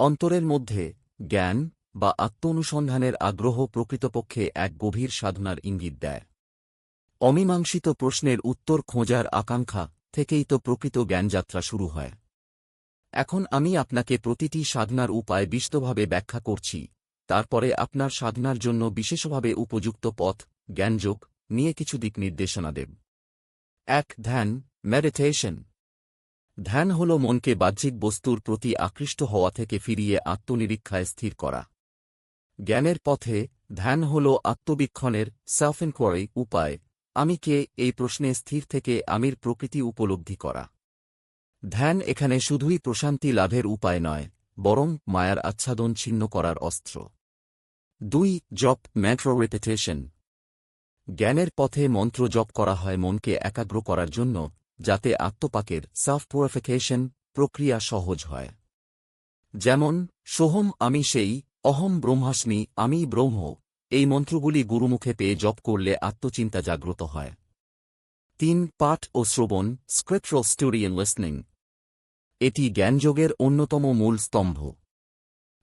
অন্তরের মধ্যে জ্ঞান বা আত্ম অনুসন্ধানের আগ্রহ প্রকৃতপক্ষে এক গভীর সাধনার ইঙ্গিত দেয়। অমীমাংসিত প্রশ্নের উত্তর খোঁজার আকাঙ্ক্ষা থেকেই তো প্রকৃত জ্ঞানযাত্রা শুরু হয়। এখন আমি আপনাকে প্রতিটি সাধনার উপায় বিস্তভাবে ব্যাখ্যা করছি, তারপরে আপনার সাধনার জন্য বিশেষভাবে উপযুক্ত পথ, জ্ঞানযোগ নিয়ে কিছু দিক নির্দেশনা দেব। এক, ধ্যান, মেডিটেশন। ধ্যান হল মনকে বাহ্যিক বস্তুর প্রতি আকৃষ্ট হওয়া থেকে ফিরিয়ে আত্মনিরীক্ষায় স্থির করা। জ্ঞানের পথে ধ্যান হল আত্মবীক্ষণের সেলফ ইনকোয়ারি উপায়। আমি কে? এই প্রশ্নে স্থির থেকে আমির প্রকৃতি উপলব্ধি করা। ধ্যান এখানে শুধুই প্রশান্তি লাভের উপায় নয়, বরং মায়ার আচ্ছাদন ছিন্ন করার অস্ত্র। দুই, জপ ম্যাট্রো রেপিটেশন জ্ঞানের পথে মন্ত্র জপ করা হয় মনকে একাগ্র করার জন্য। যাতে আত্মপাকের পুরিফিকেশন প্রক্রিয়া সহজ হয়। যেমন, সোহম আমি সেই, অহম ব্রহ্মাস্মি আমি ব্রহ্ম, এই মন্ত্রগুলি গুরুমুখে পেয়ে জপ করলে আত্মচিন্তা জাগ্রত হয়। তিন, পাঠ ও শ্রবণ স্ক্রিপ্ট্রাল স্টোরি এন্ড লিসনিং এটি জ্ঞানযোগের অন্যতম মূল স্তম্ভ।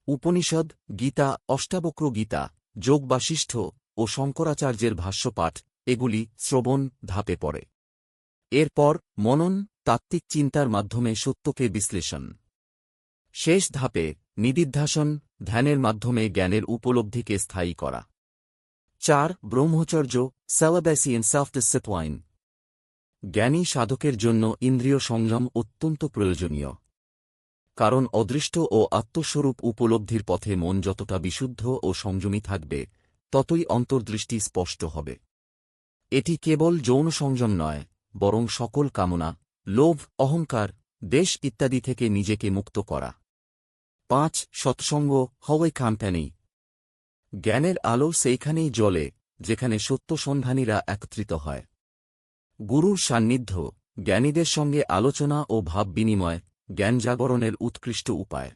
উপনিষদ, গীতা, অষ্টাবক্র গীতা যোগ বাশিষ্ঠ ও শঙ্করাচার্যের ভাষ্যপাঠ, এগুলি শ্রবণ ধাপে পড়ে। এরপর মনন তাত্ত্বিক চিন্তার মাধ্যমে সত্যকে বিশ্লেষণ। শেষ ধাপে নিদিধ্যাসন, ধ্যানের মাধ্যমে জ্ঞানের উপলব্ধিকে স্থায়ী করা। চার, ব্রহ্মচর্য সেলাবেসি এন্ড সেলফ ডিসিপ্লাইন জ্ঞানী সাধকের জন্য ইন্দ্রিয় সংযম অত্যন্ত প্রয়োজনীয়। কারণ অদৃষ্ট ও আত্মস্বরূপ উপলব্ধির পথে মন যতটা বিশুদ্ধ ও সংযমী থাকবে, ততই অন্তর্দৃষ্টি স্পষ্ট হবে। এটি কেবল যৌন সংযম নয় বরং সকল কামনা, লোভ, অহংকার, দেশ ইত্যাদি থেকে নিজেকে মুক্ত করা। পাঁচ, সৎসঙ্গ, হওয়াই কাম্প্যানি জ্ঞানের আলো সেইখানেই জলে যেখানে সত্যসন্ধানীরা একত্রিত হয়। গুরুর সান্নিধ্য, জ্ঞানীদের সঙ্গে আলোচনা ও ভাব বিনিময়, জ্ঞান জাগরণের উৎকৃষ্ট উপায়।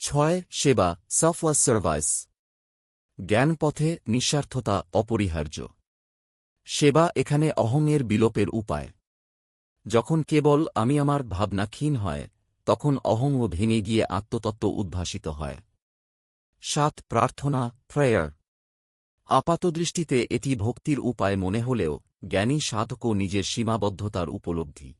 ছয়, সেবা সফওয়াস সার্ভাইস জ্ঞান পথে নিঃস্বার্থতা অপরিহার্য। সেবা এখানে অহংয়ের বিলোপের উপায়। যখন কেবল আমি আমার ভাবনা ক্ষীণ হয়, তখন অহংও ভেঙে গিয়ে আত্মতত্ত্ব উদ্ভাসিত হয়। সাত, প্রার্থনা প্রেয়ার আপাতদৃষ্টিতে এটি ভক্তির উপায় মনে হলেও জ্ঞানী সাধকও নিজের সীমাবদ্ধতার উপলব্ধি।